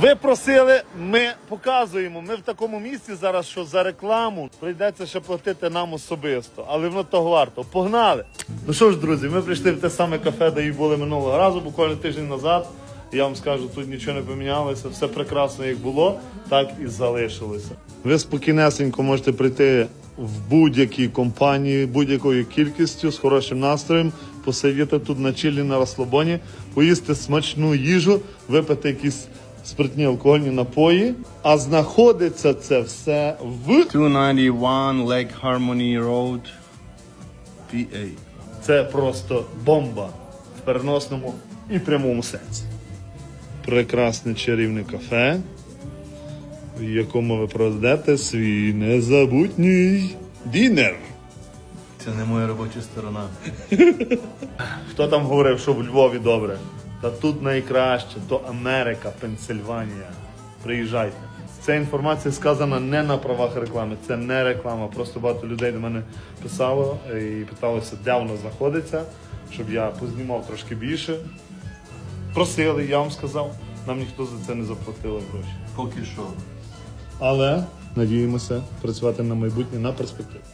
Ви просили, ми показуємо. Ми в такому місці зараз, що за рекламу прийдеться ще платити нам особисто, але воно того варто. Погнали! Ну що ж, друзі, ми прийшли в те саме кафе, де і були минулого разу, буквально тиждень назад. Я вам скажу, тут нічого не помінялося, все прекрасно як було, так і залишилося. Ви спокійнесенько можете прийти в будь-якій компанії, будь-якою кількістю, з хорошим настроєм, посидіти тут на чилі на розслабоні, поїсти смачну їжу, випити якісь спиртні алкогольні напої. А знаходиться це все в 291 Lake Harmony Road, PA. Це просто бомба в переносному і прямому сенсі. Прекрасне чарівне кафе, в якому ви проведете свій незабутній дінер. Це не моя робоча сторона. Хто там говорив, що в Львові добре? Та тут найкраще, то Америка, Пенсильванія. Приїжджайте. Ця інформація сказана не на правах реклами, це не реклама. Просто багато людей до мене писало і питалося, де воно знаходиться, щоб я познімав трошки більше. Просили, я вам сказав. Нам ніхто за це не заплатив гроші. Поки що. Але надіємося працювати на майбутнє на перспективу.